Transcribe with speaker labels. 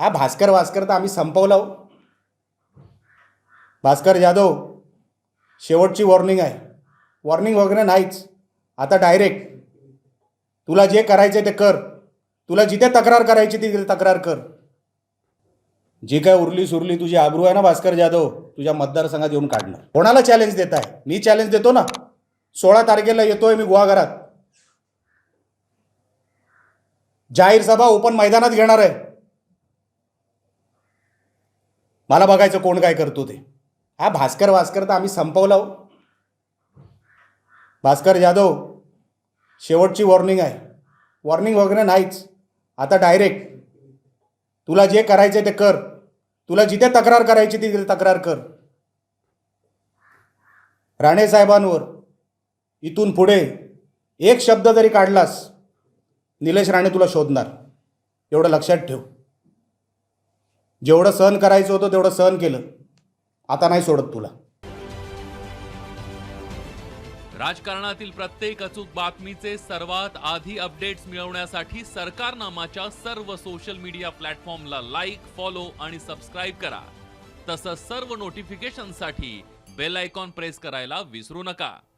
Speaker 1: हा भास्कर भास्कर तर आम्ही संपवला हो. भास्कर जाधव शेवटची वॉर्निंग आहे. वॉर्निंग वगैरे नाहीच. आता डायरेक्ट तुला जे करायचं ते कर. तुला जिथे तक्रार करायची तिथे तक्रार कर. जी काय उरली सुरली तुझी आबरू आहे ना भास्कर जाधव तुझ्या मतदारसंघात येऊन काढणार. कोणाला चॅलेंज देत आहे? मी चॅलेंज देतो ना? सोळा तारखेला येतोय मी गुहागरात जाहीर सभा ओपन मैदानात घेणार आहे. मला बघायचं कोण काय करतो ते. हा भास्कर भास्कर तर आम्ही संपवला हो. भास्कर जाधव शेवटची वॉर्निंग आहे. वॉर्निंग वगैरे नाहीच. आता डायरेक्ट तुला जे करायचं ते कर. तुला जिथे तक्रार करायची तिथे तक्रार कर. राणे साहेबांवर इथून पुढे एक शब्द जरी काढलास निलेश राणे तुला शोधणार. एवढं लक्षात ठेव. जेवढं सहन करायचं होतं तेवढं सहन केलं. आता नाही सोडत तुला.
Speaker 2: राजकारणातील प्रत्येक अचूक बातमीचे सर्वात आधी अपडेट्स मिळवण्यासाठी सरकारनामाच्या सर्व सोशल मीडिया प्लॅटफॉर्मला लाईक फॉलो आणि सबस्क्राईब करा. तसंच सर्व नोटिफिकेशनसाठी बेल आयकॉन प्रेस करायला विसरू नका.